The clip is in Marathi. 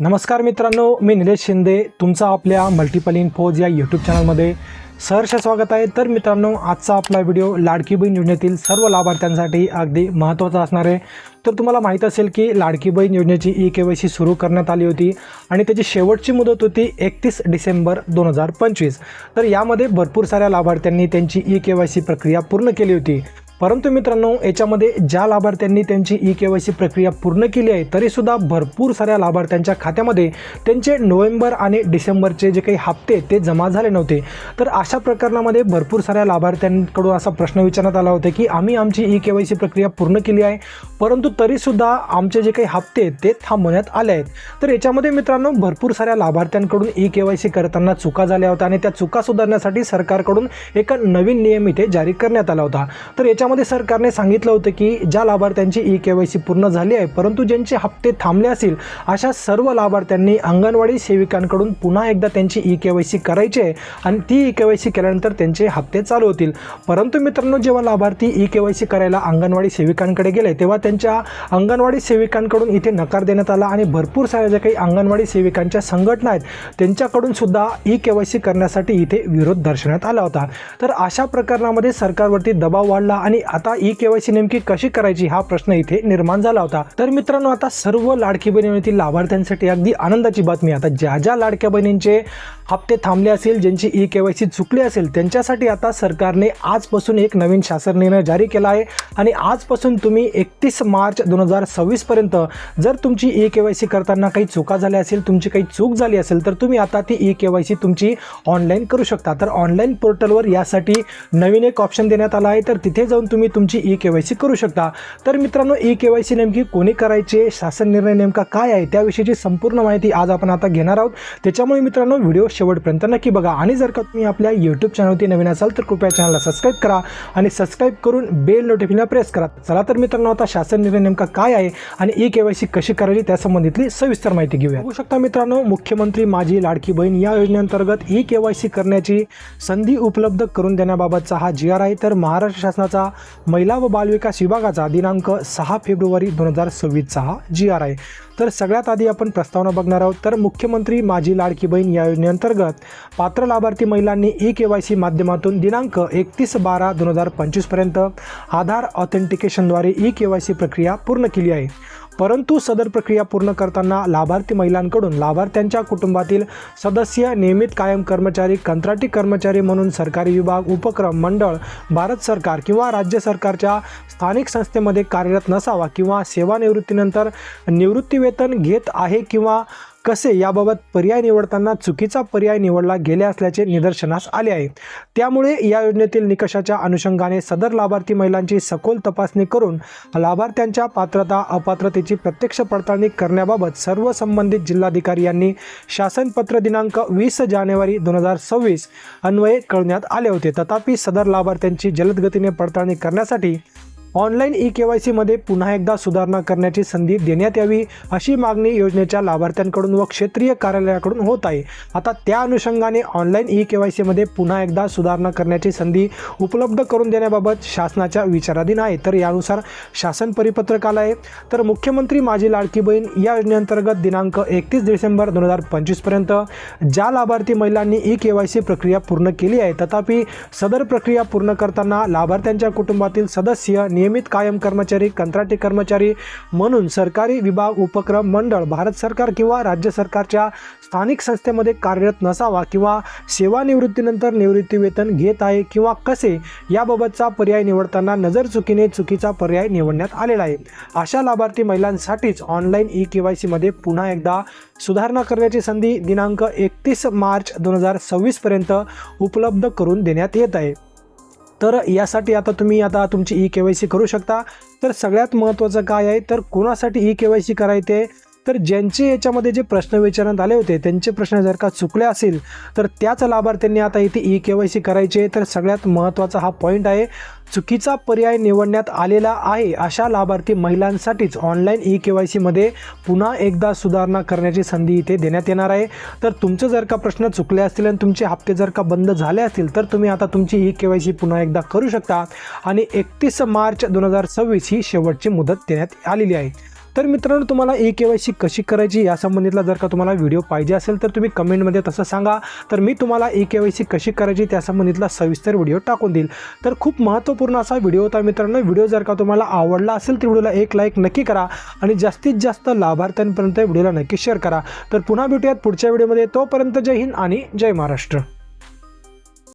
नमस्कार मित्रांनो मी निलेश शिंदे. तुमचा आपल्या मल्टिपल इन्फोज या यूट्यूब चॅनलमध्ये सहर्ष स्वागत आहे. तर मित्रांनो आजचा आपला व्हिडिओ लाडकी बहीण योजनेतील सर्व लाभार्थ्यांसाठी अगदी महत्त्वाचा असणार आहे. तर तुम्हाला माहीत असेल की लाडकी बहीण योजनेची ई के वाय सी सुरू करण्यात आली होती आणि त्याची शेवटची मुदत होती एकतीस डिसेंबर दोन हजार पंचवीस. तर यामध्ये भरपूर साऱ्या लाभार्थ्यांनी त्यांची ई के वाय सी प्रक्रिया पूर्ण केली होती. परंतु मित्रांनो याच्यामध्ये ज्या लाभार्थ्यांनी त्यांची ई के वाय सी प्रक्रिया पूर्ण केली आहे तरीसुद्धा भरपूर साऱ्या लाभार्थ्यांच्या खात्यामध्ये त्यांचे नोव्हेंबर आणि डिसेंबरचे जे काही हप्ते ते जमा झाले नव्हते. तर अशा प्रकरणामध्ये भरपूर साऱ्या लाभार्थ्यांकडून असा प्रश्न विचारण्यात आला होता की आम्ही आमची ई के वाय सी प्रक्रिया पूर्ण केली आहे परंतु तरीसुद्धा आमचे जे काही हप्ते आहेत ते थांबवण्यात आले आहेत. तर याच्यामध्ये मित्रांनो भरपूर साऱ्या लाभार्थ्यांकडून ई के वाय सी करताना चुका झाल्या होत्या आणि त्या चुका सुधारण्यासाठी सरकारकडून एक नवीन नियम इथे जारी करण्यात आला होता. तर याच्या याच्यामध्ये सरकारने सांगितलं होतं की ज्या लाभार्थ्यांची ई के वाय सी पूर्ण झाली आहे परंतु ज्यांचे हप्ते थांबले असतील अशा सर्व लाभार्थ्यांनी अंगणवाडी सेविकांकडून पुन्हा एकदा त्यांची ई के वाय सी करायची आहे आणि ती ई के वाय सी केल्यानंतर त्यांचे हप्ते चालू होतील. परंतु मित्रांनो जेव्हा लाभार्थी ई के वाय सी करायला अंगणवाडी सेविकांकडे गेले तेव्हा त्यांच्या अंगणवाडी सेविकांकडून इथे नकार देण्यात आला आणि भरपूर साऱ्या ज्या काही अंगणवाडी सेविकांच्या संघटना आहेत त्यांच्याकडून सुद्धा ई के वाय सी करण्यासाठी इथे विरोध दर्शवण्यात आला होता. तर अशा प्रकरणामध्ये सरकारवरती दबाव वाढला आणि आता ई केवायसी नेमकी कशी करायची हा प्रश्न इथे निर्माण झाला होता. तर मित्रांनो आता सर्व लाडकी बहिणीतील लाभार्थ्यांसाठी अगदी आनंदाची बातमी आता ज्या ज्या लाडक्या बहिणींचे हप्ते थांबले असेल ज्यांची ई केवायसी चुकली असेल त्यांच्यासाठी आता सरकारने आजपासून एक नवीन शासन निर्णय जारी केला आहे. आणि आजपासून तुम्ही एकतीस मार्च दोन हजार सव्वीसपर्यंत जर तुमची ई केवायसी करताना काही चुका झाल्या असेल तुमची काही चूक झाली असेल तर तुम्ही आता ती ई केवायसी तुमची ऑनलाईन करू शकता. तर ऑनलाईन पोर्टलवर यासाठी नवीन एक ऑप्शन देण्यात आला आहे. तर तिथे जाऊन तुम्ही तुमची ई के वाय सी करू शकता. तर मित्रांनो ई के वाय सी नेमकी कोणी करायचे? शासन निर्णय नेमका काय आहे? त्याविषयीची संपूर्ण माहिती आज आपण आता घेणार आहोत. त्याच्यामुळे मित्रांनो व्हिडिओ शेवटपर्यंत नक्की बघा. आणि जर का तुम्ही आपल्या यूट्यूब चॅनलवरती नवीन असाल तर कृपया चॅनलला सबस्क्राईब करा आणि सबस्क्राईब करून बेल नोटिफिकेशन प्रेस करा. चला तर मित्रांनो आता शासन निर्णय नेमका काय आहे आणि ई के वाय सी कशी करायची त्यासंबंधीतली सविस्तर माहिती घेऊया बघू शकता मित्रांनो मुख्यमंत्री माझी लाडकी बहीण या योजनेअंतर्गत ई के वाय सी करण्याची संधी उपलब्ध करून देण्याबाबतचा हा जी आर आहे. तर महाराष्ट्र शासनाचा महिला व बालविकास विभागाचा दिनांक सहा फेब्रुवारी दोन हजार सव्वीसचा हा जी आर आहे. तर सगळ्यात आधी आपण प्रस्तावना बघणार आहोत. तर मुख्यमंत्री माझी लाडकी बहीण या योजनेअंतर्गत पात्र लाभार्थी महिलांनी ई के वाय सी माध्यमातून दिनांक एकतीस बारा दोन हजार पंचवीसपर्यंत आधार ऑथेंटिकेशनद्वारे ई के वाय सी प्रक्रिया पूर्ण केली आहे. परंतु सदर प्रक्रिया पूर्ण करताना लाभार्थी महिलांकडून लाभार्थ्यांच्या कुटुंबातील सदस्य नियमित कायम कर्मचारी कंत्राटी कर्मचारी म्हणून सरकारी विभाग उपक्रम मंडळ भारत सरकार किंवा राज्य सरकारच्या स्थानिक संस्थेमध्ये कार्यरत नसावा किंवा सेवानिवृत्तीनंतर निवृत्तीवेतन घेत आहे किंवा कसे याबाबत पर्याय निवडताना चुकीचा पर्याय निवडला गेले असल्याचे निदर्शनास आले आहे. त्यामुळे या योजनेतील निकषाच्या अनुषंगाने सदर लाभार्थी महिलांची सखोल तपासणी करून लाभार्थ्यांच्या पात्रता अपात्रतेची प्रत्यक्ष पडताळणी करण्याबाबत सर्व संबंधित जिल्हाधिकारी यांनी शासनपत्र दिनांक वीस जानेवारी दोन हजार सव्वीस अन्वये कळण्यात आले होते. तथापि सदर लाभार्थ्यांची जलदगतीने पडताळणी करण्यासाठी ऑनलाईन ई के वाय सीमध्ये पुन्हा एकदा सुधारणा करण्याची संधी देण्यात यावी अशी मागणी योजनेच्या लाभार्थ्यांकडून व क्षेत्रीय कार्यालयाकडून होत आहे. आता त्या अनुषंगाने ऑनलाईन ई के वाय सीमध्ये पुन्हा एकदा सुधारणा करण्याची संधी उपलब्ध करून देण्याबाबत शासनाच्या विचाराधीन आहे. तर यानुसार शासन परिपत्रक आलं आहे तर मुख्यमंत्री माझी लाडकी बहीण या योजनेअंतर्गत दिनांक एकतीस डिसेंबर दोन हजार पंचवीसपर्यंत ज्या लाभार्थी महिलांनी ई के वाय सी प्रक्रिया पूर्ण केली आहे तथापि सदर प्रक्रिया पूर्ण करताना लाभार्थ्यांच्या कुटुंबातील सदस्य नियमित कायम कर्मचारी कंत्राटी कर्मचारी म्हणून सरकारी विभाग उपक्रम मंडळ भारत सरकार किंवा राज्य सरकारच्या स्थानिक संस्थेमध्ये कार्यरत नसावा किंवा सेवानिवृत्तीनंतर निवृत्तीवेतन घेत आहे किंवा कसे याबाबतचा पर्याय निवडताना नजर चुकीने चुकीचा पर्याय निवडण्यात आलेला आहे. अशा लाभार्थी महिलांसाठीच ऑनलाईन ई के वाय सीमध्ये पुन्हा एकदा सुधारणा करण्याची संधी दिनांक एकतीस मार्च दोन हजार सव्वीसपर्यंत उपलब्ध करून देण्यात येत आहे. तर यासाठी आता तुम्ही आता तुमची ई के वाय सी करू शकता. तर सगळ्यात महत्त्वाचं काय आहे? तर कोणासाठी ई के वाय सी करायचे? तर ज्यांचे याच्यामध्ये जे प्रश्न विचारण्यात आले होते त्यांचे प्रश्न जर का चुकले असेल तर त्याच लाभार्थ्यांनी आता इथे ई के वाय सी करायचे तर सगळ्यात महत्त्वाचा हा पॉईंट आहे चुकीचा पर्याय निवडण्यात आलेला आहे अशा लाभार्थी महिलांसाठीच ऑनलाईन ई के वाय सीमध्ये पुन्हा एकदा सुधारणा करण्याची संधी इथे देण्यात येणार आहे. तर तुमचं जर का प्रश्न चुकले असतील आणि तुमचे हप्ते जर का बंद झाले असतील तर तुम्ही आता तुमची ई के वाय सी पुन्हा एकदा करू शकता. आणि एकतीस मार्च दोन हजार सव्वीस ही शेवटची मुदत देण्यात आलेली आहे. तर मित्रांनो तुम्हाला ए के वाय सी कशी करायची या संबंधितला जर का तुम्हाला व्हिडिओ पाहिजे असेल तर तुम्ही कमेंटमध्ये तसं सांगा. तर मी तुम्हाला ए के वाय सी कशी करायची त्या संबंधितला सविस्तर व्हिडिओ टाकून देईल तर खूप महत्त्वपूर्ण असा व्हिडिओ होता मित्रांनो. व्हिडिओ जर का तुम्हाला आवडला असेल तर व्हिडिओला एक लाईक नक्की करा आणि जास्तीत जास्त लाभार्थ्यांपर्यंत व्हिडिओला नक्की शेअर करा. तर पुन्हा भेटूयात पुढच्या व्हिडिओमध्ये. तोपर्यंत जय हिंद आणि जय महाराष्ट्र.